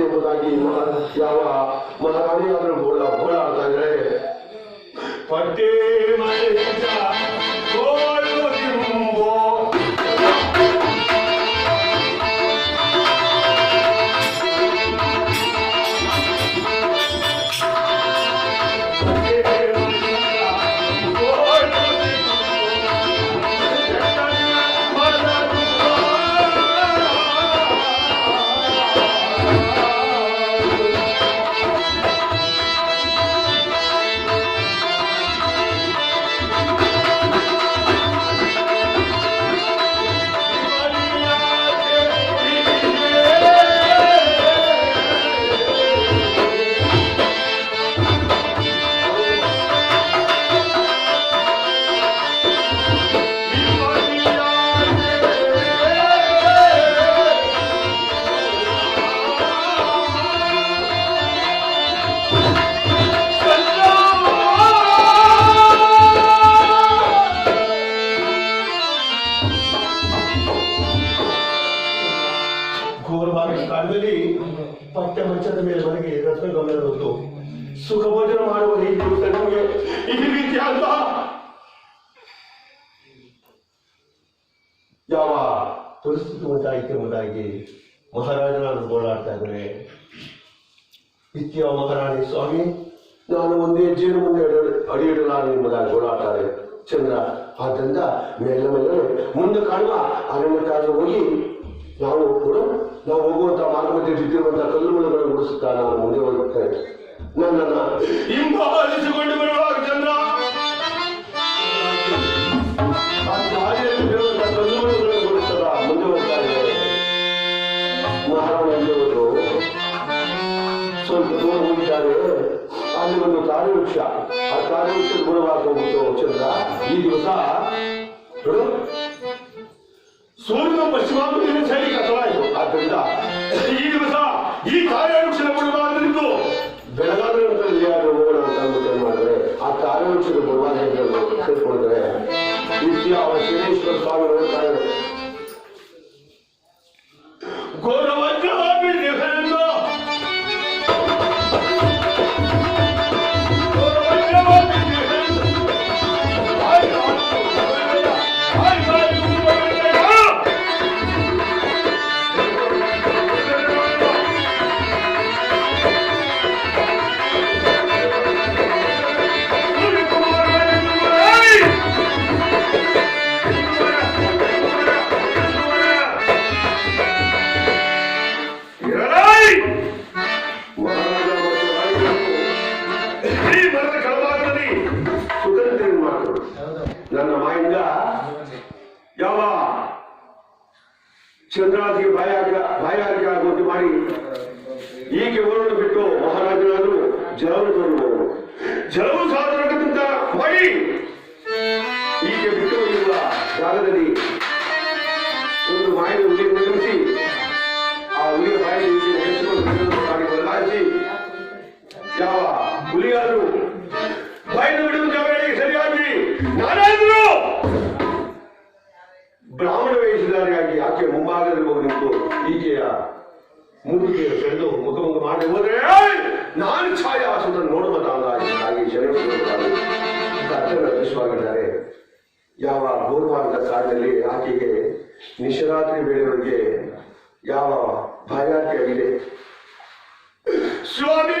ದೇವತೆಯಾಗಿ ಯಾವ ಮಹಾರಾಣಿಯಾದರೂ ಗೋಳ ಗೋಳಾಡ್ತಾ ಇದ್ರೆ ಪಟ್ಟೆ ಮನೆ ಕಾಲದಲ್ಲಿ ಪಟ್ಟೆ ಮಂಚದ ಮೇಲೆ ಮನೆಗೆ ರತ್ನ ಗಮನ ಹೊತ್ತು ಸುಖ ಭೋಜನ ಮಾಡುವ ರೀತಿ ನಮಗೆ? ಈ ರೀತಿ ಅಲ್ಲ. ಯಾವ ಪರಿಸ್ಥಿತಿ ಉಂಟಾಯಿತು ಎಂಬುದಾಗಿ ಮಹಾರಾಜನಾದ್ರು ಗೋಳಾಡ್ತಾ ಇದ್ದಾರೆ. ಇತ್ಯ ಮಹಾರಾಣಿ ಸ್ವಾಮಿ, ನಾನು ಒಂದೇ ಜೇನು ಮುಂದೆ ಅಡಿ- ಇಡಲಾರೆ ಎಂಬುದಾಗಿ ಗೋಳಾಡ್ತಾರೆ. ಚಂದ್ರ, ಆದ್ದರಿಂದ ಮೆಲ್ಲ ಮೆಲ್ಲನೆ ಮುಂದೆ ಕಾಣುವ ಅರಣ್ಯಕ್ಕಾಗಿ ಹೋಗಿ ನಾವು ಕೂಡ ನಾವು ಹೋಗುವಂತಹ ಮಧ್ಯೆ ಬಿದ್ದಿರುವಂತಹ ಕಲ್ಲುಗಳನ್ನು ಉಡಿಸುತ್ತಾ ನಾವು ಮುಂದೆ ಹೋಗುತ್ತೇನೆ ನನ್ನನ್ನ ಹಿಂಬಾಲಿಸಿಕೊಂಡು ಬರುವಾಗ ಚಂದ್ರ ಕಾರ್ಯವೃಕ್ಷ, ಆ ಕಾರ್ಯವೃಕ್ಷ ಗುಣವಾಗಿ ಚಂದ್ರ ಈ ದಿವಸ ಸೂರ್ಯನ ಪಶ್ಚಿಮಾಮುಖಿನ ಶೈಲಿ ಆದ್ದರಿಂದ ಈ ದಿವಸ ಈ ಕಾರ್ಯವೃಕ್ಷದ ಬಿಡಬಾರದಿತ್ತು ಬೆಳಗಾವಿ ಅಂತ ಯಾರು ಮಾಡಿದ್ರೆ, ಆ ತಾರಿ ಕೊಡಬಾರದು ವಿದ್ಯಾ ಅವರ ಶಿವೇಶ್ವರ ಸ್ವಾಮಿ ಚಂದ್ರಾದಿಗೆ ಬಾಯಾಗ ಬಾಯಾರಿಕೆ ಆಗುವಂತೆ ಮಾಡಿ ಈಕೆ ಊರನ್ನು ಬಿಟ್ಟು ಮಹಾರಾಜನಾದ್ರು ಜಲವನ್ನು ತರುವವರು ಜಲವು ಸಾಧನಕ್ಕಿಂತ ಮಾಡಿ ಈಕೆ ಬಿಟ್ಟು ಇರುವ ಜಾಗದಲ್ಲಿ ಒಂದು ಮಾಯಿನ ಹುಲಿಯನ್ನು ನಿರ್ಮಿಸಿ ಆ ಹುಲಿಯ ಬಾಯಲ್ಲಿ ಈಕೆ ನೆನೆಸಿಕೊಂಡು ಬಿಡುವುದನ್ನು ಮಾಡಿ ಬದಲಾಯಿಸಿ ಯಾವ ಹುಲಿಯಾದ್ರು ಬಾಯಿನ ಮೂಗಿಗೆ ಸೆಳೆದು ಮುಖಮುಖ ಮಾಡಿ ಹೋದ್ರೆ, "ಏಯ್! ನಾನು ನೋಡುವುದಾಗಿ ಹಾಗೆ ಶರೀರವಾಗಿ ಅತ್ಯಂತ ಅದೃಷ್ಟವಾಗಿದ್ದಾರೆ ಯಾವ ಗೌರವಾದ ಕಾಲದಲ್ಲಿ ಆಕೆಗೆ ನಿಶರಾತ್ರಿ ವೇಳೆಯವರೆಗೆ ಯಾವ ಸ್ವಾಮಿ ಸ್ವಾಮಿ!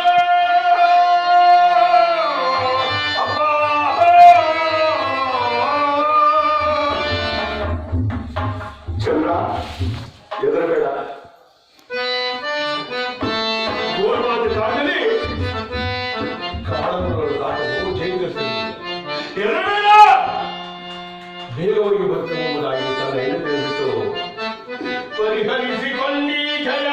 ದೇವರಿಗೆ ಬರ್ತದೆ ಎಂಬುದಾಗಿ ತನ್ನ ಹೆಣ್ಣು ಪರಿಹರಿಸಿಕೊಂಡಿ ಜಯ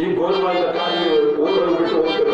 ಈ ಗೋಲ್ಮಾಲ ಕಾಯಿ ಓದಲು ಬಿಟ್ಟು ಹೋಗ್ತಾರೆ